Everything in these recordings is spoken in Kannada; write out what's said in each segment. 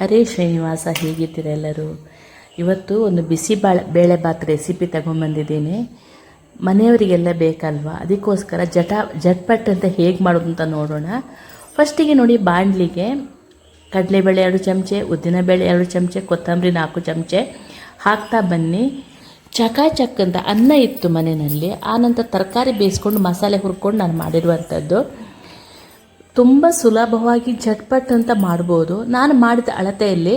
ಹರೇ ಶ್ರೀನಿವಾಸ, ಹೇಗಿದ್ದೀರ ಎಲ್ಲರೂ? ಇವತ್ತು ಒಂದು ಬಿಸಿ ಬಾಳೆ, ಬೇಳೆ ಭಾತ್ ರೆಸಿಪಿ ತಗೊಂಬಂದಿದ್ದೀನಿ ಮನೆಯವರಿಗೆಲ್ಲ ಬೇಕಲ್ವಾ? ಅದಕ್ಕೋಸ್ಕರ ಜಟ ಜಟ್ಪಟ್ ಅಂತ ಹೇಗೆ ಮಾಡೋದು ಅಂತ ನೋಡೋಣ. ಫಸ್ಟಿಗೆ ನೋಡಿ ಬಾಣಲಿಗೆ ಕಡಲೆಬೇಳೆ ಎರಡು ಚಮಚೆ, ಉದ್ದಿನಬೇಳೆ ಎರಡು ಚಮಚೆ, ಕೊತ್ತಂಬರಿ ನಾಲ್ಕು ಚಮಚೆ ಹಾಕ್ತಾ ಬನ್ನಿ. ಚಕಾಚಕ್ ಅಂತ ಅನ್ನ ಇತ್ತು ಮನೆಯಲ್ಲಿ. ಆನಂತರ ತರಕಾರಿ ಬೇಯಿಸ್ಕೊಂಡು ಮಸಾಲೆ ಹುರ್ಕೊಂಡು ನಾನು ಮಾಡಿರುವಂಥದ್ದು. ತುಂಬ ಸುಲಭವಾಗಿ ಝಟ್ಪಟ್ ಅಂತ ಮಾಡ್ಬೋದು. ನಾನು ಮಾಡಿದ ಅಳತೆಯಲ್ಲಿ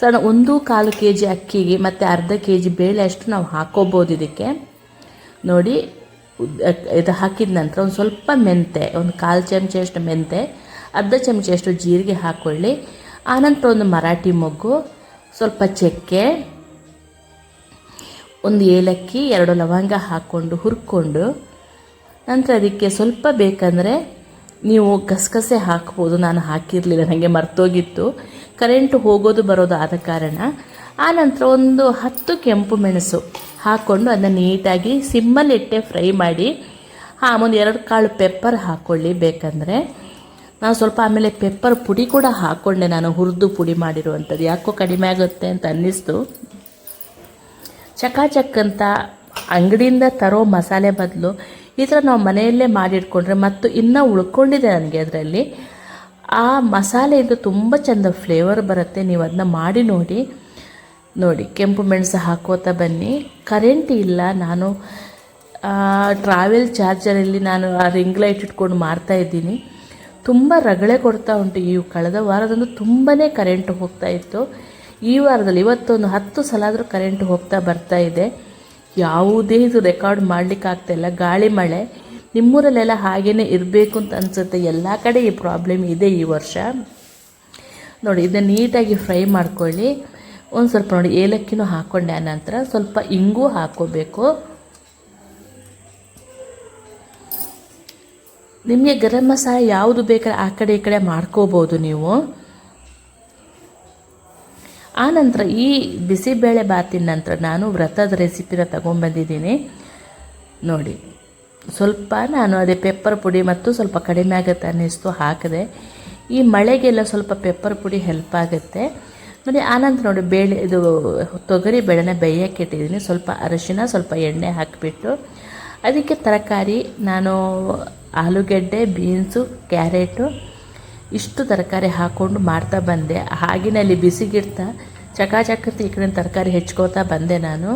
ಸಣ್ಣ ಒಂದು ಕಾಲು ಕೆ ಜಿ ಅಕ್ಕಿಗೆ ಮತ್ತು ಅರ್ಧ ಕೆ ಜಿ ಬೇಳೆ ಅಷ್ಟು ನಾವು ಹಾಕೋಬೋದು ಇದಕ್ಕೆ. ನೋಡಿ, ಇದು ಹಾಕಿದ ನಂತರ ಒಂದು ಸ್ವಲ್ಪ ಮೆಂತೆ, ಒಂದು ಕಾಲು ಚಮಚೆಯಷ್ಟು ಮೆಂತೆ, ಅರ್ಧ ಚಮಚೆಯಷ್ಟು ಜೀರಿಗೆ ಹಾಕ್ಕೊಳ್ಳಿ ಆನಂತರ ಒಂದು ಮರಾಠಿ ಮೊಗ್ಗು, ಸ್ವಲ್ಪ ಚಕ್ಕೆ, ಒಂದು ಏಲಕ್ಕಿ, ಎರಡು ಲವಂಗ ಹಾಕ್ಕೊಂಡು ಹುರ್ಕೊಂಡು, ನಂತರ ಅದಕ್ಕೆ ಸ್ವಲ್ಪ ಬೇಕಂದರೆ ನೀವು ಗಸಗಸೆ ಹಾಕ್ಬೋದು, ನಾನು ಹಾಕಿರಲಿಲ್ಲ, ನನಗೆ ಮರ್ತೋಗಿತ್ತು. ಕರೆಂಟು ಹೋಗೋದು ಬರೋದು ಆದ ಕಾರಣ ಆನಂತರ ಒಂದು ಹತ್ತು ಕೆಂಪು ಮೆಣಸು ಹಾಕ್ಕೊಂಡು ಅದನ್ನು ನೀಟಾಗಿ ಸಿಮ್ಮಲ್ಲಿಟ್ಟೆ ಫ್ರೈ ಮಾಡಿ, ಹಾಂ, ಒಂದು ಎರಡು ಕಾಳು ಪೆಪ್ಪರ್ ಹಾಕ್ಕೊಳ್ಳಿ ಬೇಕಂದರೆ. ನಾನು ಸ್ವಲ್ಪ ಆಮೇಲೆ ಪೆಪ್ಪರ್ ಪುಡಿ ಕೂಡ ಹಾಕ್ಕೊಂಡೆ ನಾನು ಹುರಿದು ಪುಡಿ ಮಾಡಿರುವಂಥದ್ದು. ಯಾಕೋ ಕಡಿಮೆ ಆಗುತ್ತೆ ಅಂತ ಅನ್ನಿಸ್ತು. ಚಕಾಚಕ್ ಅಂತ ಅಂಗಡಿಯಿಂದ ತರೋ ಮಸಾಲೆ ಬದಲು ಈ ಥರ ನಾವು ಮನೆಯಲ್ಲೇ ಮಾಡಿಟ್ಕೊಂಡ್ರೆ ಮತ್ತು ಇನ್ನೂ ಉಳ್ಕೊಂಡಿದೆ ನನಗೆ ಅದರಲ್ಲಿ, ಆ ಮಸಾಲೆಯಿಂದ ತುಂಬ ಚೆಂದ ಫ್ಲೇವರ್ ಬರುತ್ತೆ. ನೀವು ಅದನ್ನ ಮಾಡಿ ನೋಡಿ. ನೋಡಿ, ಕೆಂಪು ಮೆಣಸು ಹಾಕೋತಾ ಬನ್ನಿ. ಕರೆಂಟ್ ಇಲ್ಲ. ನಾನು ಟ್ರಾವೆಲ್ ಚಾರ್ಜರಲ್ಲಿ ನಾನು ಆ ರಿಂಗ್ ಲೈಟ್ ಇಟ್ಕೊಂಡು ಮಾಡ್ತಾ ಇದ್ದೀನಿ. ತುಂಬ ರಗಳೆ ಕೊಡ್ತಾ ಉಂಟು ಈ ಕಳೆದ ವಾರದಂದು. ತುಂಬಾ ಕರೆಂಟ್ ಹೋಗ್ತಾ ಇತ್ತು. ಈ ವಾರದಲ್ಲಿ ಇವತ್ತೊಂದು ಹತ್ತು ಸಲ ಆದರೂ ಕರೆಂಟ್ ಹೋಗ್ತಾ ಬರ್ತಾ ಇದೆ. ಯಾವುದೇ ಇದು ರೆಕಾರ್ಡ್ ಮಾಡಲಿಕ್ಕೆ ಆಗ್ತಾಯಿಲ್ಲ ಗಾಳಿ ಮಳೆ, ನಿಮ್ಮೂರಲ್ಲೆಲ್ಲ ಹಾಗೇ ಇರಬೇಕು ಅಂತ ಅನಿಸುತ್ತೆ. ಎಲ್ಲ ಕಡೆ ಈ ಪ್ರಾಬ್ಲಮ್ ಇದೆ ಈ ವರ್ಷ. ನೋಡಿ, ಇದನ್ನು ನೀಟಾಗಿ ಫ್ರೈ ಮಾಡ್ಕೊಳ್ಳಿ. ಒಂದು ಸ್ವಲ್ಪ ನೋಡಿ, ಏಲಕ್ಕಿನೂ ಹಾಕ್ಕೊಂಡೆ ಆನಂತರ ಸ್ವಲ್ಪ ಇಂಗು ಹಾಕ್ಕೋಬೇಕು ನಿಮಗೆ ಗರಂ ಮಸಾಲೆ ಯಾವುದು ಬೇಕಾದ್ರೆ ಆ ಕಡೆ ಈ ಕಡೆ ಮಾಡ್ಕೋಬೋದು ನೀವು. ಆನಂತರ ಈ ಬಿಸಿಬೇಳೆ ಬಾತಿನ ನಂತರ ನಾನು ವ್ರತದ ರೆಸಿಪಿನ ತಗೊಂಬಂದಿದ್ದೀನಿ ನೋಡಿ, ಸ್ವಲ್ಪ ನಾನು ಅದೇ ಪೆಪ್ಪರ್ ಪುಡಿ ಮತ್ತು ಸ್ವಲ್ಪ ಕಡಿಮೆ ಆಗುತ್ತೆ ಅನ್ನಿಸ್ತು, ಹಾಕಿದೆ. ಈ ಮಳೆಗೆಲ್ಲ ಸ್ವಲ್ಪ ಪೆಪ್ಪರ್ ಪುಡಿ ಹೆಲ್ಪ್ ಆಗುತ್ತೆ. ನೋಡಿ ಆನಂತರ ನೋಡಿ, ಬೇಳೆ, ಇದು ತೊಗರಿ ಬೇಳೆನ ಬೇಯಕ್ಕೆ ಇಟ್ಟಿದ್ದೀನಿ. ಸ್ವಲ್ಪ ಅರಿಶಿನ, ಸ್ವಲ್ಪ ಎಣ್ಣೆ ಹಾಕಿಬಿಟ್ಟು. ಅದಕ್ಕೆ ತರಕಾರಿ, ನಾನು ಆಲೂಗೆಡ್ಡೆ, ಬೀನ್ಸು, ಕ್ಯಾರೆಟು ಇಷ್ಟು ತರಕಾರಿ ಹಾಕ್ಕೊಂಡು ಮಾಡ್ತಾ ಬಂದೆ. ಹಾಗಿನಲ್ಲಿ ಅಲ್ಲಿ ಬಿಸಿಗಿಡ್ತಾ ಚಕಾಚಕತ್ ಈ ಕಡೆ ತರಕಾರಿ ಹೆಚ್ಕೋತಾ ಬಂದೆ ನಾನು.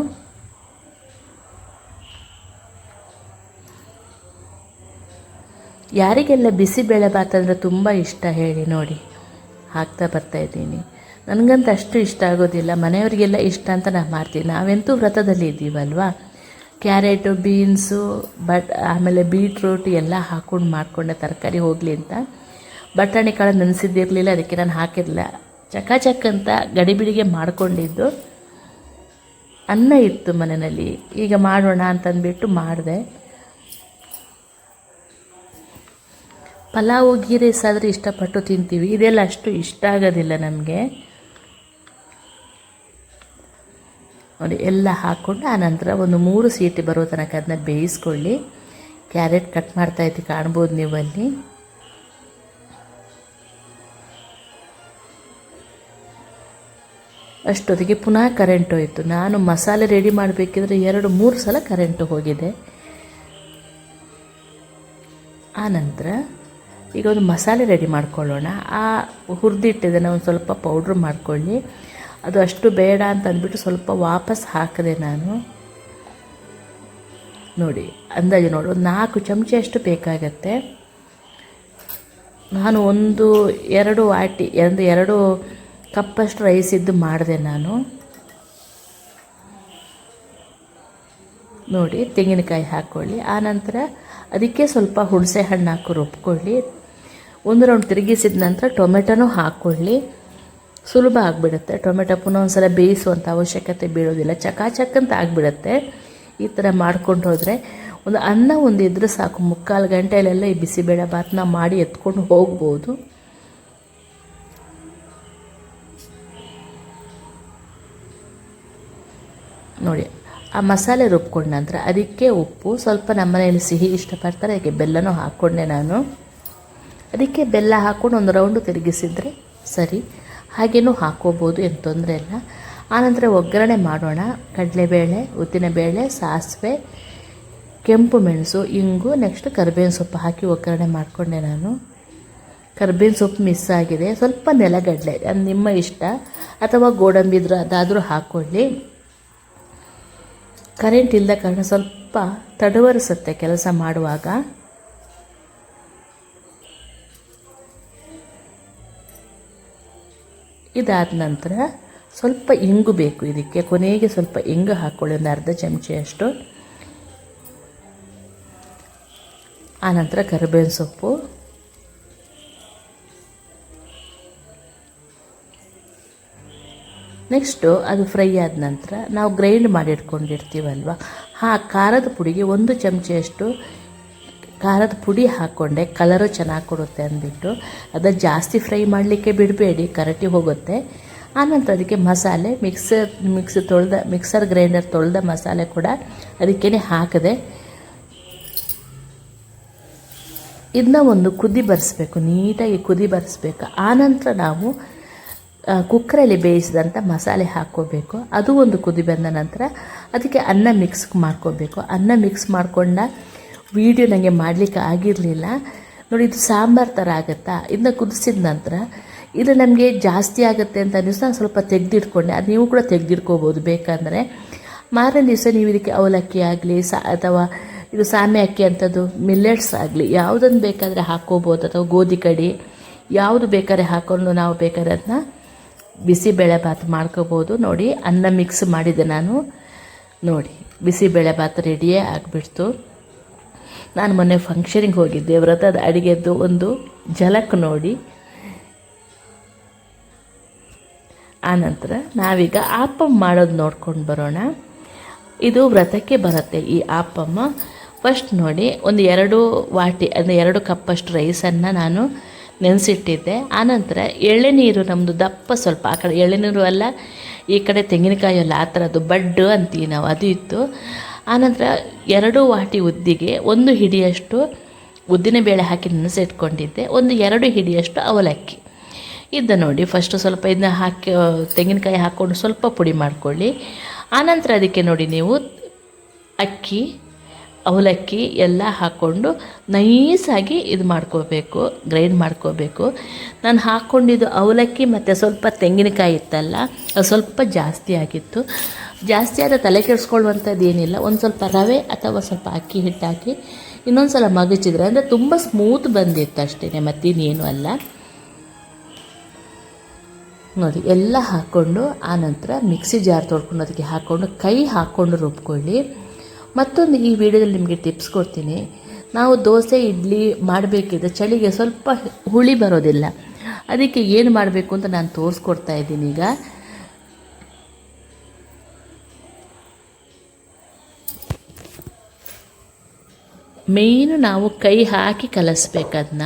ಯಾರಿಗೆಲ್ಲ ಬಿಸಿಬೇಳೆ ಭಾತ್ ಅಂದರೆ ತುಂಬ ಇಷ್ಟ ಹೇಳಿ ನೋಡಿ. ಹಾಕ್ತಾ ಬರ್ತಾ ಇದ್ದೀನಿ. ನನಗಂತೂ ಅಷ್ಟು ಇಷ್ಟ ಆಗೋದಿಲ್ಲ. ಮನೆಯವರಿಗೆಲ್ಲ ಇಷ್ಟ ಅಂತ ನಾನು ಮಾಡ್ತೀನಿ. ನಾವೆಂತೂ ವ್ರತದಲ್ಲಿ ಇದ್ದೀವಲ್ವಾ? ಕ್ಯಾರೆಟು, ಬೀನ್ಸು, ಬಟ್ ಆಮೇಲೆ ಬೀಟ್ರೂಟ್ ಎಲ್ಲ ಹಾಕ್ಕೊಂಡು ಮಾಡಿಕೊಂಡೆ ತರಕಾರಿ ಹೋಗಲಿ ಅಂತ. ಬಟಾಣಿ ಕಾಳು ನೆನೆಸಿದ್ದಿರಲಿಲ್ಲ, ಅದಕ್ಕೆ ನಾನು ಹಾಕಿರಲಿಲ್ಲ. ಚಕಾಚಕ್ ಅಂತ ಗಡಿಬಿಡಿಗೆ ಮಾಡಿಕೊಂಡಿದ್ದು. ಅನ್ನ ಇತ್ತು ಮನೆಯಲ್ಲಿ. ಈಗ ಮಾಡೋಣ ಅಂತಂದ್ಬಿಟ್ಟು ಮಾಡಿದೆ. ಪಲಾವು, ಗೀ ರೈಸ್ ಆದರೆ ಇಷ್ಟಪಟ್ಟು ತಿಂತೀವಿ. ಇದೆಲ್ಲ ಅಷ್ಟು ಇಷ್ಟ ಆಗೋದಿಲ್ಲ ನಮಗೆ. ನೋಡಿ, ಎಲ್ಲ ಹಾಕ್ಕೊಂಡು ಆನಂತರ ಒಂದು ಮೂರು ಸೀಟಿ ಬರೋ ತನಕ ಅದನ್ನ ಬೇಯಿಸ್ಕೊಳ್ಳಿ. ಕ್ಯಾರೆಟ್ ಕಟ್ ಮಾಡ್ತಾ ಇದ್ದು, ಕಾಣ್ಬೋದು ನೀವು ಅಲ್ಲಿ ಅಷ್ಟೊತ್ತಿಗೆ ಪುನಃ ಕರೆಂಟ್ ಹೋಯಿತು. ನಾನು ಮಸಾಲೆ ರೆಡಿ ಮಾಡಬೇಕಿದ್ರೆ ಎರಡು, ಮೂರು ಸಲ ಕರೆಂಟು ಹೋಗಿದೆ. ಆನಂತರ ಈಗ ಒಂದು ಮಸಾಲೆ ರೆಡಿ ಮಾಡ್ಕೊಳ್ಳೋಣ. ಆ ಹುರಿದಿಟ್ಟಿದ್ದನ್ನು ಒಂದು ಸ್ವಲ್ಪ ಪೌಡ್ರ್ ಮಾಡ್ಕೊಳ್ಳಿ. ಅದು ಅಷ್ಟು ಬೇಡ ಅಂತ ಅಂದ್ಬಿಟ್ಟು ಸ್ವಲ್ಪ ವಾಪಸ್ ಹಾಕಿದೆ ನಾನು ನೋಡಿ, ಅಂದಾಜು ನೋಡಿ, ಒಂದು ನಾಲ್ಕು ಚಮಚ ಅಷ್ಟು ಬೇಕಾಗತ್ತೆ. ನಾನು ಒಂದು ಎರಡು ವಾಟಿ, ಒಂದು ಎರಡು ಕಪ್ಪಷ್ಟು ರೈಸ್ ಇದ್ದು ಮಾಡಿದೆ ನಾನು. ನೋಡಿ, ತೆಂಗಿನಕಾಯಿ ಹಾಕ್ಕೊಳ್ಳಿ ಆನಂತರ ಅದಕ್ಕೆ ಸ್ವಲ್ಪ ಹುಣಸೆ ಹಣ್ಣು ಹಾಕಿ ರುಬ್ಕೊಳ್ಳಿ. ಒಂದು ರೌಂಡ್ ತಿರುಗಿಸಿದ ನಂತರ ಟೊಮೆಟೊನೂ ಹಾಕ್ಕೊಳ್ಳಿ ಸುಲಭ ಆಗಿಬಿಡುತ್ತೆ. ಟೊಮೆಟೊ ಪುನಃ ಒಂದು ಸಲ ಬೇಯಿಸುವಂಥ ಅವಶ್ಯಕತೆ ಬೀಳೋದಿಲ್ಲ. ಚಕಾಚಕ್ ಅಂತ ಆಗಿಬಿಡುತ್ತೆ. ಈ ಥರ ಮಾಡ್ಕೊಂಡು ಹೋದರೆ ಒಂದು ಅನ್ನ ಒಂದು ಇದ್ರೆ ಸಾಕು. ಮುಕ್ಕಾಲು ಗಂಟೆಯಲ್ಲೆಲ್ಲ ಈ ಬಿಸಿಬೇಳೆ ಭಾತನ್ನ ಮಾಡಿ ಎತ್ಕೊಂಡು ಹೋಗ್ಬೋದು. ನೋಡಿ, ಆ ಮಸಾಲೆ ರುಬ್ಕೊಂಡ ನಂತರ ಅದಕ್ಕೆ ಉಪ್ಪು, ಸ್ವಲ್ಪ ನಮ್ಮ ಮನೆಯಲ್ಲಿ ಸಿಹಿ ಇಷ್ಟಪಡ್ತಾರೆ ಅದಕ್ಕೆ ಬೆಲ್ಲನೂ ಹಾಕ್ಕೊಂಡೆ ನಾನು. ಅದಕ್ಕೆ ಬೆಲ್ಲ ಹಾಕ್ಕೊಂಡು ಒಂದು ರೌಂಡು ತಿರುಗಿಸಿದರೆ ಸರಿ. ಹಾಗೇನೂ ಹಾಕ್ಕೋಬೋದು, ಏನು ತೊಂದರೆ ಇಲ್ಲ. ಆನಂತರ ಒಗ್ಗರಣೆ ಮಾಡೋಣ. ಕಡಲೆಬೇಳೆ, ಉದ್ದಿನಬೇಳೆ, ಸಾಸಿವೆ, ಕೆಂಪು ಮೆಣಸು, ಇಂಗು, ನೆಕ್ಸ್ಟ್ ಕರಿಬೇವಿನ ಸೊಪ್ಪು ಹಾಕಿ ಒಗ್ಗರಣೆ ಮಾಡಿಕೊಂಡೆ ನಾನು. ಕರ್ಬೇವಿನ ಸೊಪ್ಪು ಮಿಸ್ ಆಗಿದೆ. ಸ್ವಲ್ಪ ನೆಲಗಡಲೆ, ಅದು ನಿಮ್ಮ ಇಷ್ಟ. ಅಥವಾ ಗೋಡಂಬಿ ಇದ್ರೂ ಅದಾದರೂ ಹಾಕ್ಕೊಳ್ಳಿ. ಕರೆಂಟ್ ಇಲ್ಲದ ಕಾರಣ ಸ್ವಲ್ಪ ತಡವರಿಸುತ್ತೆ ಕೆಲಸ ಮಾಡುವಾಗ ಇದಾದ ನಂತರ ಸ್ವಲ್ಪ ಇಂಗು ಬೇಕು. ಇದಕ್ಕೆ ಕೊನೆಗೆ ಸ್ವಲ್ಪ ಇಂಗು ಹಾಕ್ಕೊಳ್ಳಿ ಒಂದು ಅರ್ಧ ಚಮಚೆಯಷ್ಟು. ಆನಂತರ ಕರಿಬೇವಿನ ಸೊಪ್ಪು. ನೆಕ್ಸ್ಟು ಅದು ಫ್ರೈ ಆದ ನಂತರ ನಾವು ಗ್ರೈಂಡ್ ಮಾಡಿ ಇಟ್ಕೊಂಡಿರ್ತೀವಲ್ವ? ಆ ಖಾರದ ಪುಡಿಗೆ ಒಂದು ಚಮಚೆಯಷ್ಟು ಖಾರದ ಪುಡಿ ಹಾಕ್ಕೊಂಡೆ ಕಲರು ಚೆನ್ನಾಗಿ ಕೊಡುತ್ತೆ ಅಂದ್ಬಿಟ್ಟು. ಅದು ಜಾಸ್ತಿ ಫ್ರೈ ಮಾಡಲಿಕ್ಕೆ ಬಿಡಬೇಡಿ, ಕರಟಿ ಹೋಗುತ್ತೆ. ಆನಂತರ ಅದಕ್ಕೆ ಮಸಾಲೆ ಮಿಕ್ಸರ್ ಮಿಕ್ಸ್ ತೊಳೆದ ಮಿಕ್ಸರ್ ಗ್ರೈಂಡರ್ ತೊಳೆದ ಮಸಾಲೆ ಕೂಡ ಅದಕ್ಕೇ ಹಾಕಿದೆ ಇದನ್ನ ಒಂದು ಕುದಿ ಬರೆಸ್ಬೇಕು, ನೀಟಾಗಿ ಕುದಿ ಬರೆಸ್ಬೇಕು. ಆನಂತರ ನಾವು ಕುಕ್ಕರಲ್ಲಿ ಬೇಯಿಸಿದಂಥ ಮಸಾಲೆ ಹಾಕ್ಕೋಬೇಕು. ಅದು ಒಂದು ಕುದಿ ಬಂದ ನಂತರ ಅದಕ್ಕೆ ಅನ್ನ ಮಿಕ್ಸ್ ಮಾಡ್ಕೋಬೇಕು. ಅನ್ನ ಮಿಕ್ಸ್ ಮಾಡಿಕೊಂಡ ವೀಡಿಯೋ ನನಗೆ ಮಾಡಲಿಕ್ಕೆ ಆಗಿರಲಿಲ್ಲ. ನೋಡಿ, ಇದು ಸಾಂಬಾರು ಥರ ಆಗುತ್ತಾ? ಇದನ್ನ ಕುದಿಸಿದ ನಂತರ ಇದು ನಮಗೆ ಜಾಸ್ತಿ ಆಗುತ್ತೆ ಅಂತ ಅನ್ನಿಸ್ತು ನಾನು ಸ್ವಲ್ಪ ತೆಗೆದಿಟ್ಕೊಂಡೆ. ಅದು ನೀವು ಕೂಡ ತೆಗೆದಿಟ್ಕೋಬೋದು ಬೇಕಂದರೆ. ಮಾರನೇ ದಿವಸ ನೀವು ಇದಕ್ಕೆ ಅವಲಕ್ಕಿ ಆಗಲಿ, ಸಾ, ಅಥವಾ ಇದು ಸಾಮೆ ಅಕ್ಕಿ ಅಂಥದ್ದು ಮಿಲ್ಲೆಟ್ಸ್ ಆಗಲಿ ಯಾವುದನ್ನು ಬೇಕಾದರೆ ಹಾಕ್ಕೋಬೋದು. ಅಥವಾ ಗೋಧಿ ಕಡಿ, ಯಾವುದು ಬೇಕಾದ್ರೆ ಹಾಕೊಂಡು ನಾವು ಬೇಕಾದ್ರೆ ಅದನ್ನ ಬಿಸಿಬೇಳೆ ಭಾತ್ ಮಾಡ್ಕೋಬೋದು. ನೋಡಿ, ಅನ್ನ ಮಿಕ್ಸ್ ಮಾಡಿದೆ ನಾನು. ನೋಡಿ ಬಿಸಿಬೇಳೆ ಭಾತ್ ರೆಡಿಯೇ ಆಗಿಬಿಡ್ತು. ನಾನು ಮೊನ್ನೆ ಫಂಕ್ಷನಿಗೆ ಹೋಗಿದ್ದೆ. ವ್ರತದ ಅಡುಗೆದ್ದು ಒಂದು ಜಲಕ್ ನೋಡಿ. ಆನಂತರ ನಾವೀಗ ಆಪಮ್ ಮಾಡೋದು ನೋಡ್ಕೊಂಡು ಬರೋಣ. ಇದು ವ್ರತಕ್ಕೆ ಬರುತ್ತೆ ಈ ಆಪಮ್ಮ. ಫಸ್ಟ್ ನೋಡಿ, ಒಂದು ಎರಡು ವಾಟಿ, ಅಂದರೆ ಎರಡು ಕಪ್ಪಷ್ಟು ರೈಸನ್ನು ನಾನು ನೆನೆಸಿಟ್ಟಿದ್ದೆ. ಆನಂತರ ಎಳ್ಳೆನೀರು ನಮ್ಮದು ದಪ್ಪ ಸ್ವಲ್ಪ ಆ ಕಡೆ ಎಳ್ಳೆನೀರು ಅಲ್ಲ, ಈ ಕಡೆ ತೆಂಗಿನಕಾಯಿ ಅಲ್ಲ, ಆ ಥರದ್ದು ಬಡ್ಡು ಅಂತೀವಿ ನಾವು, ಅದು ಇತ್ತು. ಆನಂತರ ಎರಡು ವಾಟಿ ಉದ್ದಿಗೆ ಒಂದು ಹಿಡಿಯಷ್ಟು ಉದ್ದಿನ ಬೇಳೆ ಹಾಕಿ ನೆನೆಸಿಟ್ಕೊಂಡಿದ್ದೆ. ಒಂದು ಎರಡು ಹಿಡಿಯಷ್ಟು ಅವಲಕ್ಕಿ. ಇದ್ದ ನೋಡಿ ಫಸ್ಟು ಸ್ವಲ್ಪ ಇದನ್ನ ಹಾಕಿ ತೆಂಗಿನಕಾಯಿ ಹಾಕ್ಕೊಂಡು ಸ್ವಲ್ಪ ಪುಡಿ ಮಾಡ್ಕೊಳ್ಳಿ. ಆನಂತರ ಅದಕ್ಕೆ ನೋಡಿ ನೀವು ಅಕ್ಕಿ ಅವಲಕ್ಕಿ ಎಲ್ಲ ಹಾಕ್ಕೊಂಡು ನೈಸಾಗಿ ಇದು ಮಾಡ್ಕೋಬೇಕು, ಗ್ರೈಂಡ್ ಮಾಡ್ಕೋಬೇಕು. ನಾನು ಹಾಕ್ಕೊಂಡಿದ್ದು ಅವಲಕ್ಕಿ ಮತ್ತು ಸ್ವಲ್ಪ ತೆಂಗಿನಕಾಯಿ ಇತ್ತಲ್ಲ, ಅದು ಸ್ವಲ್ಪ ಜಾಸ್ತಿ ಆಗಿತ್ತು. ಜಾಸ್ತಿ ಆದರೆ ತಲೆ ಕೆಡಿಸ್ಕೊಳ್ಳುವಂಥದ್ದು ಏನಿಲ್ಲ, ಒಂದು ಸ್ವಲ್ಪ ರವೆ ಅಥವಾ ಸ್ವಲ್ಪ ಅಕ್ಕಿ ಹಿಟ್ಟು ಹಾಕಿ ಇನ್ನೊಂದು ಸಲ ಮಗಚಿದ್ರೆ, ಅಂದರೆ ತುಂಬ ಸ್ಮೂತ್ ಬಂದಿತ್ತು ಅಷ್ಟೇ ಮತ್ತಿನ್ನೇನು ಅಲ್ಲ. ನೋಡಿ, ಎಲ್ಲ ಹಾಕ್ಕೊಂಡು ಆನಂತರ ಮಿಕ್ಸಿ ಜಾರ್ ತೊಳ್ಕೊಂಡು ಅದಕ್ಕೆ ಹಾಕ್ಕೊಂಡು ಕೈ ಹಾಕ್ಕೊಂಡು ರುಬ್ಕೊಳ್ಳಿ. ಮತ್ತೊಂದು ಈ ವಿಡಿಯೋದಲ್ಲಿ ನಿಮಗೆ ಟಿಪ್ಸ್ ಕೊಡ್ತೀನಿ. ನಾವು ದೋಸೆ, ಇಡ್ಲಿ ಮಾಡಬೇಕಿದ್ರೆ ಚಳಿಗೆ ಸ್ವಲ್ಪ ಹುಳಿ ಬರೋದಿಲ್ಲ. ಅದಕ್ಕೆ ಏನು ಮಾಡಬೇಕು ಅಂತ ನಾನು ತೋರಿಸ್ಕೊಡ್ತಾ ಇದ್ದೀನಿ ಈಗ. ಮೇಯ್ನು ನಾವು ಕೈ ಹಾಕಿ ಕಲಿಸ್ಬೇಕು ಅದನ್ನ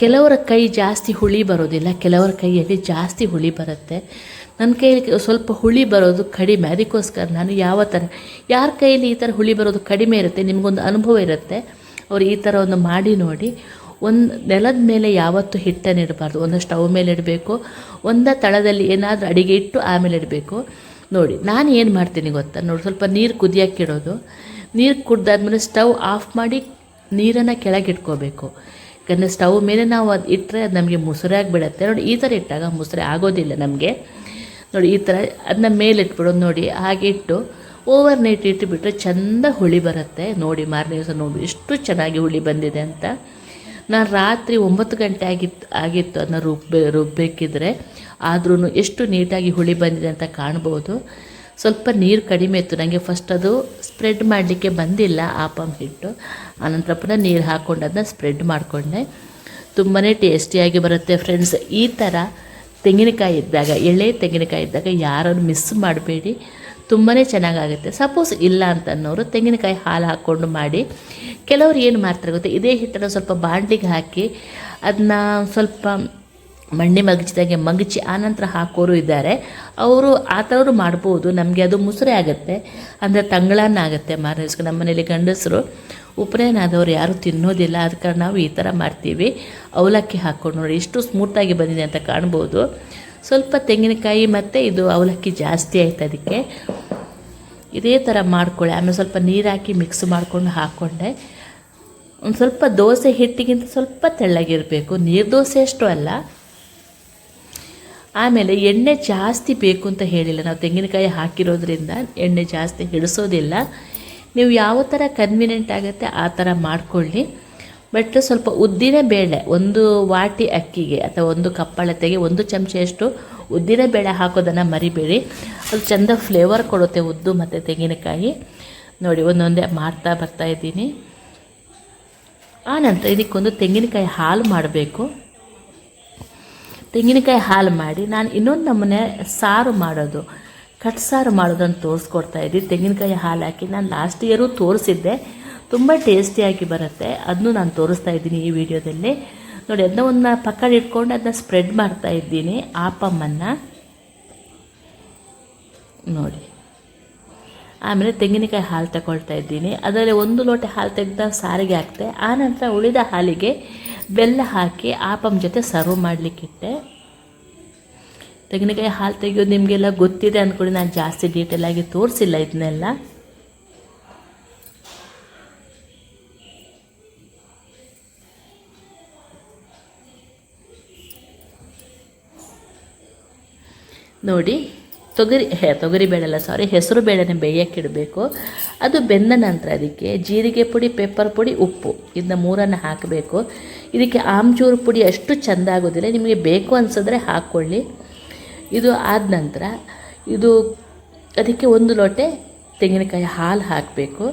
ಕೆಲವರ ಕೈ ಜಾಸ್ತಿ ಹುಳಿ ಬರೋದಿಲ್ಲ, ಕೆಲವರ ಕೈಯಲ್ಲಿ ಜಾಸ್ತಿ ಹುಳಿ ಬರುತ್ತೆ. ನನ್ನ ಕೈಯಲ್ಲಿ ಸ್ವಲ್ಪ ಹುಳಿ ಬರೋದು ಕಡಿಮೆ, ಅದಕ್ಕೋಸ್ಕರ ನಾನು ಯಾವ ಥರ ಯಾರ ಕೈಯಲ್ಲಿ ಈ ಥರ ಹುಳಿ ಬರೋದು ಕಡಿಮೆ ಇರುತ್ತೆ, ನಿಮಗೊಂದು ಅನುಭವ ಇರುತ್ತೆ. ಅವ್ರು ಈ ಥರ ಒಂದು ಮಾಡಿ ನೋಡಿ. ಒಂದು ನೆಲದ ಮೇಲೆ ಯಾವತ್ತೂ ಹಿಟ್ಟನ್ನು ಇಡಬಾರ್ದು. ಒಂದು ಸ್ಟವ್ ಮೇಲೆ ಇಡಬೇಕು, ಒಂದ ತಳದಲ್ಲಿ ಏನಾದರೂ ಅಡಿಗೆ ಇಟ್ಟು ಆಮೇಲೆ ಇಡಬೇಕು. ನೋಡಿ, ನಾನು ಏನು ಮಾಡ್ತೀನಿ ಗೊತ್ತಾ? ನೋಡಿ, ಸ್ವಲ್ಪ ನೀರು ಕುದಿಯೋಕ್ಕಿಡೋದು ನೀರು ಕುಡ್ದಾದ್ಮೇಲೆ ಸ್ಟವ್ ಆಫ್ ಮಾಡಿ ನೀರನ್ನು ಕೆಳಗಿಟ್ಕೋಬೇಕು ಯಾಕಂದರೆ ಸ್ಟವ್ ಮೇಲೆ ನಾವು ಅದು ಇಟ್ಟರೆ ಅದು ನಮಗೆ ಮುಸುರಾಗಿ ಆಗಿಬಿಡತ್ತೆ. ನೋಡಿ, ಈ ಥರ ಇಟ್ಟಾಗ ಮುಸುರೆ ಆಗೋದಿಲ್ಲ ನಮಗೆ. ನೋಡಿ, ಈ ಥರ ಅದನ್ನ ಮೇಲೆ ಇಟ್ಬಿಡೋದು ನೋಡಿ, ಹಾಗೆ ಇಟ್ಟು ಓವರ್ ನೈಟ್ ಇಟ್ಟುಬಿಟ್ರೆ ಚೆಂದ ಹುಳಿ ಬರುತ್ತೆ. ನೋಡಿ, ಮಾರನೇ ದಿವಸ ನೋಡಿ ಎಷ್ಟು ಚೆನ್ನಾಗಿ ಹುಳಿ ಬಂದಿದೆ ಅಂತ. ನಾನು ರಾತ್ರಿ ಒಂಬತ್ತು ಗಂಟೆ ಆಗಿತ್ತು ಆಗಿತ್ತು ಅದನ್ನ ರುಬ್ಬೆ, ರುಬ್ಬೇಕಿದ್ರೆ ಆದ್ರೂ ಎಷ್ಟು ನೀಟಾಗಿ ಹುಳಿ ಬಂದಿದೆ ಅಂತ ಕಾಣ್ಬೋದು. ಸ್ವಲ್ಪ ನೀರು ಕಡಿಮೆ ಇತ್ತು. ನನಗೆ ಫಸ್ಟ್ ಅದು ಸ್ಪ್ರೆಡ್ ಮಾಡಲಿಕ್ಕೆ ಬಂದಿಲ್ಲ ಆಪಮ್ ಹಿಟ್ಟು. ಆನಂತರ ಪುನಃ ನೀರು ಹಾಕ್ಕೊಂಡು ಅದನ್ನ ಸ್ಪ್ರೆಡ್ ಮಾಡಿಕೊಂಡೆ. ತುಂಬಾ ಟೇಸ್ಟಿಯಾಗಿ ಬರುತ್ತೆ ಫ್ರೆಂಡ್ಸ್ ಈ ಥರ ತೆಂಗಿನಕಾಯಿ ಇದ್ದಾಗ, ಎಳೆ ತೆಂಗಿನಕಾಯಿ ಇದ್ದಾಗ ಯಾರನ್ನು ಮಿಸ್ ಮಾಡಬೇಡಿ. ತುಂಬಾ ಚೆನ್ನಾಗಾಗುತ್ತೆ. ಸಪೋಸ್ ಇಲ್ಲ ಅಂತ ಅನ್ನೋರು ತೆಂಗಿನಕಾಯಿ ಹಾಲು ಹಾಕ್ಕೊಂಡು ಮಾಡಿ, ಕೆಲವರು ಏನು ಮಾಡ್ತಾರೆ ಗೊತ್ತಾ? ಇದೇ ಹಿಟ್ಟನ್ನು ಸ್ವಲ್ಪ ಬಾಂಡ್ಲಿಗೆ ಹಾಕಿ ಅದನ್ನ ಸ್ವಲ್ಪ ಮಣ್ಣೆ ಮಗಚಿದಾಗೆ ಮಗಚಿ ಆನಂತರ ಹಾಕೋರು ಇದ್ದಾರೆ. ಅವರು ಆ ಥರವ್ರು ಮಾಡ್ಬೋದು. ನಮಗೆ ಅದು ಮುಸುರೆ ಆಗುತ್ತೆ. ಅಂದರೆ ತಂಗಳನ್ನಾಗುತ್ತೆ ಮಾರನೇ ದಿವ್ಸಕ್ಕೆ ನಮ್ಮ ಮನೇಲಿ ಗಂಡಸರು ಉಪನಯನಾದವ್ರು ಯಾರೂ ತಿನ್ನೋದಿಲ್ಲ. ಅದಕ್ಕೆ ನಾವು ಈ ಥರ ಮಾಡ್ತೀವಿ. ಅವಲಕ್ಕಿ ಹಾಕ್ಕೊಂಡು ನೋಡಿ, ಎಷ್ಟು ಸ್ಮೂತಾಗಿ ಬಂದಿದೆ ಅಂತ ಕಾಣ್ಬೋದು. ಸ್ವಲ್ಪ ತೆಂಗಿನಕಾಯಿ ಮತ್ತು ಇದು ಅವಲಕ್ಕಿ ಜಾಸ್ತಿ ಆಯ್ತು ಅದಕ್ಕೆ. ಇದೇ ಥರ ಮಾಡ್ಕೊಳ್ಳಿ. ಆಮೇಲೆ ಸ್ವಲ್ಪ ನೀರು ಹಾಕಿ ಮಿಕ್ಸ್ ಮಾಡಿಕೊಂಡು ಹಾಕ್ಕೊಂಡೆ ಒಂದು ಸ್ವಲ್ಪ ದೋಸೆ ಹಿಟ್ಟಿಗಿಂತ ಸ್ವಲ್ಪ ತೆಳ್ಳಗಿರಬೇಕು. ನೀರು ದೋಸೆ ಅಷ್ಟು ಅಲ್ಲ. ಆಮೇಲೆ ಎಣ್ಣೆ ಜಾಸ್ತಿ ಬೇಕು ಅಂತ ಹೇಳಿಲ್ಲ. ನಾವು ತೆಂಗಿನಕಾಯಿ ಹಾಕಿರೋದ್ರಿಂದ ಎಣ್ಣೆ ಜಾಸ್ತಿ ಹಿಡಿಸೋದಿಲ್ಲ. ನೀವು ಯಾವ ಥರ ಕನ್ವಿನಿಯೆಂಟ್ ಆಗುತ್ತೆ ಆ ಥರ ಮಾಡ್ಕೊಳ್ಳಿ. ಬಟ್ ಸ್ವಲ್ಪ ಉದ್ದಿನ ಬೇಳೆ, ಒಂದು ವಾಟಿ ಅಕ್ಕಿಗೆ ಅಥವಾ ಒಂದು ಕಪ್ಪಳತೆಗೆ ಒಂದು ಚಮಚೆಯಷ್ಟು ಉದ್ದಿನ ಬೇಳೆ ಹಾಕೋದನ್ನು ಮರಿಬೇಡಿ. ಅದು ಚೆಂದ ಫ್ಲೇವರ್ ಕೊಡುತ್ತೆ ಉದ್ದು ಮತ್ತು ತೆಂಗಿನಕಾಯಿ. ನೋಡಿ, ಒಂದೊಂದೇ ಮಾಡ್ತಾ ಬರ್ತಾ ಇದ್ದೀನಿ. ಆನಂತರ ಇದಕ್ಕೊಂದು ತೆಂಗಿನಕಾಯಿ ಹಾಲು ಮಾಡಬೇಕು. ತೆಂಗಿನಕಾಯಿ ಹಾಲು ಮಾಡಿ ನಾನು ಇನ್ನೊಂದು ನಮ್ಮನೆ ಸಾರು ಮಾಡೋದು. ಕಟ್ ಸಾರು ಮಾಡೋದನ್ನು ತೋರಿಸ್ಕೊಡ್ತಾ ಇದ್ದೀನಿ ತೆಂಗಿನಕಾಯಿ ಹಾಲು ಹಾಕಿ ನಾನು ಲಾಸ್ಟ್ ಇಯರು ತೋರಿಸಿದ್ದೆ. ತುಂಬ ಟೇಸ್ಟಿಯಾಗಿ ಬರುತ್ತೆ. ಅದನ್ನು ನಾನು ತೋರಿಸ್ತಾ ಇದ್ದೀನಿ ಈ ವಿಡಿಯೋದಲ್ಲಿ. ನೋಡಿ ಅದನ್ನ ಒಂದು ಪಕ್ಕದ ಇಟ್ಕೊಂಡು ಅದನ್ನ ಸ್ಪ್ರೆಡ್ ಮಾಡ್ತಾ ಇದ್ದೀನಿ. ಆಪಮ್ಮನ್ನು ನೋಡಿ. ಆಮೇಲೆ ತೆಂಗಿನಕಾಯಿ ಹಾಲು ತಗೊಳ್ತಾ ಇದ್ದೀನಿ. ಅದರಲ್ಲಿ ಒಂದು ಲೋಟ ಹಾಲು ತೆಗೆದ ಸಾರಿಗೆ ಹಾಕ್ತೆ. ಆನಂತರ ಉಳಿದ ಹಾಲಿಗೆ ಬೆಲ್ಲ ಹಾಕಿ ಆಪಮ್ ಜೊತೆ ಸರ್ವ್ ಮಾಡಲಿಕ್ಕಿಟ್ಟೆ. ತೆಂಗಿನಕಾಯಿ ಹಾಲು ತೆಗೆಯೋದು ನಿಮಗೆಲ್ಲ ಗೊತ್ತಿದೆ ಅಂದ್ಕೊಳ್ಳಿ ನಾನು ಜಾಸ್ತಿ ಡೀಟೇಲ್ ಆಗಿ ತೋರಿಸಿಲ್ಲ ಇದನ್ನೆಲ್ಲ ನೋಡಿ, ತೊಗರಿ, ಹೇ, ತೊಗರಿ ಬೇಳೆಲ್ಲ ಸಾರಿ ಹೆಸರು ಬೇಳೆನ ಬೇಯಕ್ಕಿಡಬೇಕು ಅದು ಬೆಂದ ನಂತರ ಅದಕ್ಕೆ ಜೀರಿಗೆ ಪುಡಿ ಪೆಪ್ಪರ್ ಪುಡಿ, ಉಪ್ಪು. ಇದನ್ನ ಮೂರನ್ನು ಹಾಕಬೇಕು. ಇದಕ್ಕೆ ಆಮ್ಚೂರು ಪುಡಿ ಅಷ್ಟು ಚೆಂದ ಆಗೋದಿಲ್ಲ, ನಿಮಗೆ ಬೇಕು ಅನಿಸಿದ್ರೆ ಹಾಕ್ಕೊಳ್ಳಿ. ಇದು ಆದ ನಂತರ ಇದು ಅದಕ್ಕೆ ಒಂದು ಲೋಟೆ ತೆಂಗಿನಕಾಯಿ ಹಾಲು ಹಾಕಬೇಕು.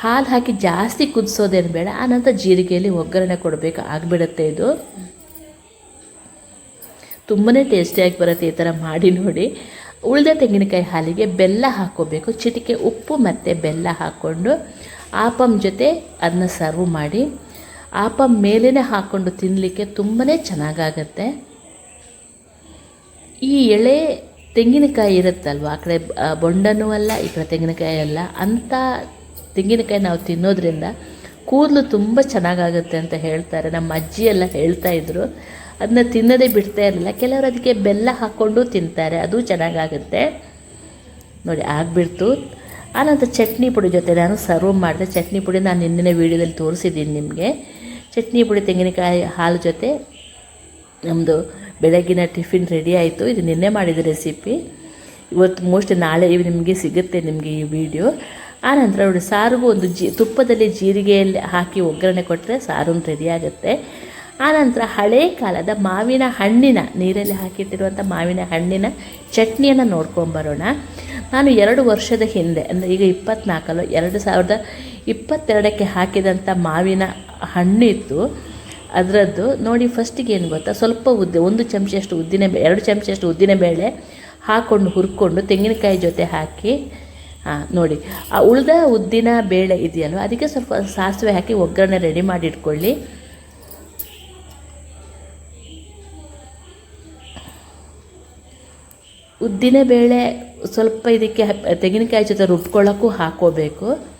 ಹಾಲು ಹಾಕಿ ಜಾಸ್ತಿ ಕುದಿಸೋದೇನು ಬೇಡ, ಆನಂತರ ಜೀರಿಗೆಯಲ್ಲಿ ಒಗ್ಗರಣೆ ಕೊಡಬೇಕು, ಆಗಿಬಿಡುತ್ತೆ ಇದು. ತುಂಬಾ ಟೇಸ್ಟಿಯಾಗಿ ಬರುತ್ತೆ ಈ ಥರ ಮಾಡಿ ನೋಡಿ. ಉಳಿದ ತೆಂಗಿನಕಾಯಿ ಹಾಲಿಗೆ ಬೆಲ್ಲ ಹಾಕ್ಕೋಬೇಕು, ಚಿಟಿಕೆ ಉಪ್ಪು ಮತ್ತು ಬೆಲ್ಲ ಹಾಕ್ಕೊಂಡು ಆಪಮ್ ಜೊತೆ ಅದನ್ನ ಸರ್ವ್ ಮಾಡಿ. ಆಪಮ್ ಮೇಲೇ ಹಾಕ್ಕೊಂಡು ತಿನ್ನಲಿಕ್ಕೆ ತುಂಬಾ ಚೆನ್ನಾಗಾಗತ್ತೆ. ಈ ಎಳೆ ತೆಂಗಿನಕಾಯಿ ಇರುತ್ತಲ್ವ? ಆ ಕಡೆ ಬೊಂಡನೂ ಅಲ್ಲ, ಈ ಕಡೆ ತೆಂಗಿನಕಾಯಿ ಅಲ್ಲ. ಅಂಥ ತೆಂಗಿನಕಾಯಿ ನಾವು ತಿನ್ನೋದ್ರಿಂದ ಕೂದಲು ತುಂಬ ಚೆನ್ನಾಗಾಗುತ್ತೆ ಅಂತ ಹೇಳ್ತಾರೆ. ನಮ್ಮ ಅಜ್ಜಿ ಎಲ್ಲ ಹೇಳ್ತಾ ಇದ್ರು. ಅದನ್ನ ತಿನ್ನೋದೇ ಬಿಡ್ತಾ ಇರಲಿಲ್ಲ. ಕೆಲವರು ಅದಕ್ಕೆ ಬೆಲ್ಲ ಹಾಕ್ಕೊಂಡು ತಿಂತಾರೆ. ಅದು ಚೆನ್ನಾಗಾಗುತ್ತೆ. ನೋಡಿ, ಆಗಿಬಿಡ್ತು. ಆನಂತರ ಚಟ್ನಿ ಪುಡಿ ಜೊತೆ ನಾನು ಸರ್ವ್ ಮಾಡಿದೆ. ಚಟ್ನಿ ಪುಡಿ ನಾನು ನಿನ್ನೆ ವೀಡಿಯೋದಲ್ಲಿ ತೋರಿಸಿದ್ದೀನಿ ನಿಮಗೆ. ಚಟ್ನಿ ಪುಡಿ, ತೆಂಗಿನಕಾಯಿ ಹಾಲು ಜೊತೆ ನಮ್ಮದು ಬೆಳಗಿನ ಟಿಫಿನ್ ರೆಡಿ ಆಯಿತು. ಇದು ನಿನ್ನೆ ಮಾಡಿದ ರೆಸಿಪಿ ಇವತ್ತು ಮೋಸ್ಟ್ ನಾಳೆ ಇವು ನಿಮಗೆ ಸಿಗುತ್ತೆ ನಿಮಗೆ ಈ ವಿಡಿಯೋ ಆನಂತರ ನೋಡಿ, ಸಾರಿಗೂ ಒಂದು ಜಿ, ತುಪ್ಪದಲ್ಲಿ ಜೀರಿಗೆಯಲ್ಲಿ ಹಾಕಿ ಒಗ್ಗರಣೆ ಕೊಟ್ಟರೆ ಸಾರು ರೆಡಿ ಆಗುತ್ತೆ. ಆನಂತರ ಹಳೇ ಕಾಲದ ಮಾವಿನ ಹಣ್ಣಿನ, ನೀರಲ್ಲಿ ಹಾಕಿಟ್ಟಿರುವಂಥ ಮಾವಿನ ಹಣ್ಣಿನ ಚಟ್ನಿಯನ್ನು ನೋಡ್ಕೊಂಬರೋಣ ನಾನು ಎರಡು ವರ್ಷದ ಹಿಂದೆ, ಅಂದರೆ ಈಗ ಇಪ್ಪತ್ತ್ನಾಲ್ಕಲ್ಲೋ ಎರಡು ಸಾವಿರದ ಇಪ್ಪತ್ತೆರಡಕ್ಕೆ ಹಾಕಿದಂಥ ಮಾವಿನ ಹಣ್ಣು ಇತ್ತು. ಅದರದ್ದು ನೋಡಿ ಫಸ್ಟಿಗೆ ಏನು ಗೊತ್ತಾ? ಸ್ವಲ್ಪ ಉದ್ದೆ, ಒಂದು ಚಮಚಷ್ಟು ಉದ್ದಿನ ಬೇ, ಎರಡು ಚಮಚಷ್ಟು ಉದ್ದಿನ ಬೇಳೆ ಹಾಕ್ಕೊಂಡು ಹುರ್ಕೊಂಡು ತೆಂಗಿನಕಾಯಿ ಜೊತೆ ಹಾಕಿ ಹಾಂ ನೋಡಿ. ಆ, ಉಳಿದ ಉದ್ದಿನ ಬೇಳೆ ಇದೆಯಲ್ವ? ಅದಕ್ಕೆ ಸ್ವಲ್ಪ ಸಾಸಿವೆ ಹಾಕಿ ಒಗ್ಗರಣೆ ರೆಡಿ ಮಾಡಿ ಇಟ್ಕೊಳ್ಳಿ. ಉದ್ದಿನ ಬೇಳೆ ಸ್ವಲ್ಪ ಇದಕ್ಕೆ ತೆಂಗಿನಕಾಯಿ ಜೊತೆ ರುಬ್ಕೊಳ್ಳೋಕ್ಕೂ ಹಾಕೋಬೇಕು.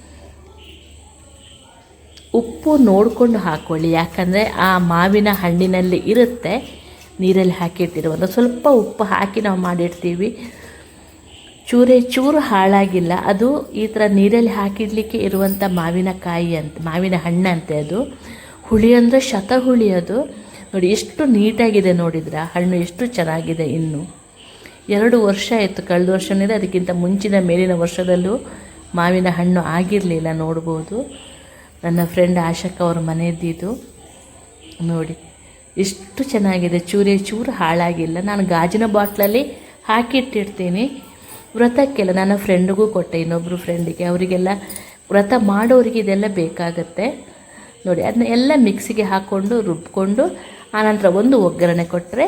ಉಪ್ಪು ನೋಡಿಕೊಂಡು ಹಾಕ್ಕೊಳ್ಳಿ ಯಾಕಂದರೆ ಆ ಮಾವಿನ ಹಣ್ಣಿನಲ್ಲಿ ಇರುತ್ತೆ ನೀರಲ್ಲಿ ಹಾಕಿಟ್ಟಿರುವಂಥ ಸ್ವಲ್ಪ ಉಪ್ಪು ಹಾಕಿ ನಾವು ಮಾಡಿರ್ತೀವಿ. ಚೂರೆ ಚೂರು ಹಾಳಾಗಿಲ್ಲ. ಅದು ಈ ಥರ ನೀರಲ್ಲಿ ಹಾಕಿಡ್ಲಿಕ್ಕೆ ಇರುವಂಥ ಮಾವಿನಕಾಯಿ ಅಂತ, ಮಾವಿನ ಹಣ್ಣಂತೆ ಅದು. ಹುಳಿ ಅಂದರೆ ಶತ ಹುಳಿ ಅದು. ನೋಡಿ, ಎಷ್ಟು ನೀಟಾಗಿದೆ ನೋಡಿದ್ರ? ಹಣ್ಣು ಎಷ್ಟು ಚೆನ್ನಾಗಿದೆ ಇನ್ನು. ಎರಡು ವರ್ಷ ಆಯಿತು, ಕಳೆದ ವರ್ಷನೇ ಅದಕ್ಕಿಂತ ಮುಂಚಿನ ಮೇಲಿನ ವರ್ಷದಲ್ಲೂ ಮಾವಿನ ಹಣ್ಣು ಆಗಿರಲಿಲ್ಲ ನೋಡ್ಬೋದು. ನನ್ನ ಫ್ರೆಂಡ್ ಆಶಕ್ಕ ಅವ್ರ ಮನೆಯದ್ದಿದ್ದು ನೋಡಿ ಎಷ್ಟು ಚೆನ್ನಾಗಿದೆ. ಚೂರೇ ಚೂರು ಹಾಳಾಗಿಲ್ಲ. ನಾನು ಗಾಜಿನ ಬಾಟ್ಲಲ್ಲಿ ಹಾಕಿಟ್ಟಿರ್ತೀನಿ. ವ್ರತಕ್ಕೆಲ್ಲ ನನ್ನ ಫ್ರೆಂಡಿಗೂ ಕೊಟ್ಟೆ ಇನ್ನೊಬ್ಬರು ಫ್ರೆಂಡಿಗೆ ಅವರಿಗೆಲ್ಲ ವ್ರತ ಮಾಡೋರಿಗೆ ಇದೆಲ್ಲ ಬೇಕಾಗತ್ತೆ. ನೋಡಿ ಅದನ್ನ ಎಲ್ಲ ಮಿಕ್ಸಿಗೆ ಹಾಕ್ಕೊಂಡು ರುಬ್ಕೊಂಡು, ಆನಂತರ ಒಂದು ಒಗ್ಗರಣೆ ಕೊಟ್ಟರೆ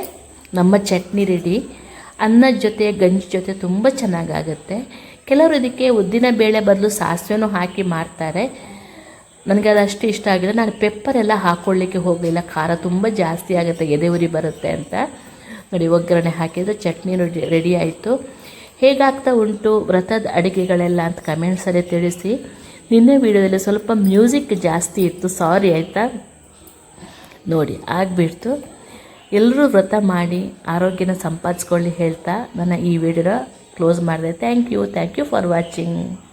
ನಮ್ಮ ಚಟ್ನಿ ರೆಡಿ ಅನ್ನದ ಜೊತೆ, ಗಂಜಿ ಜೊತೆ ತುಂಬ ಚೆನ್ನಾಗಾಗತ್ತೆ. ಕೆಲವರು ಇದಕ್ಕೆ ಉದ್ದಿನ ಬೇಳೆ ಬದಲು ಸಾಸಿವೆನೂ ಹಾಕಿ ಮಾಡ್ತಾರೆ ನನಗೆ ಅದು ಅಷ್ಟು ಇಷ್ಟ ಆಗಿಲ್ಲ ನಾನು ಪೆಪ್ಪರ್ ಎಲ್ಲ ಹಾಕ್ಕೊಳ್ಳಿಕ್ಕೆ ಹೋಗಲಿಲ್ಲ. ಖಾರ ತುಂಬ ಜಾಸ್ತಿ ಆಗುತ್ತೆ. ಎದೆ ಉರಿ ಬರುತ್ತೆ ಅಂತ. ನೋಡಿ, ಒಗ್ಗರಣೆ ಹಾಕಿದ್ರೆ ಚಟ್ನಿ ರೆಡಿ ಆಯಿತು. ಹೇಗಾಗ್ತಾ ಉಂಟು ವ್ರತದ ಅಡುಗೆಗಳೆಲ್ಲ ಅಂತ ಕಮೆಂಟ್ಸಲ್ಲಿ ತಿಳಿಸಿ. ನಿನ್ನೆ ವಿಡಿಯೋದಲ್ಲಿ ಸ್ವಲ್ಪ ಮ್ಯೂಸಿಕ್ ಜಾಸ್ತಿ ಇತ್ತು. ಸಾರಿ ಆಯಿತಾ? ನೋಡಿ, ಆಗಿಬಿಡ್ತು. ಎಲ್ಲರೂ ವ್ರತ ಮಾಡಿ ಆರೋಗ್ಯನ ಸಂಪಾದಿಸ್ಕೊಳ್ಳಿ ಹೇಳ್ತಾ ನನ್ನ ಈ ವಿಡಿಯೋ ಕ್ಲೋಸ್ ಮಾಡಿದೆ. Thank you thank you for watching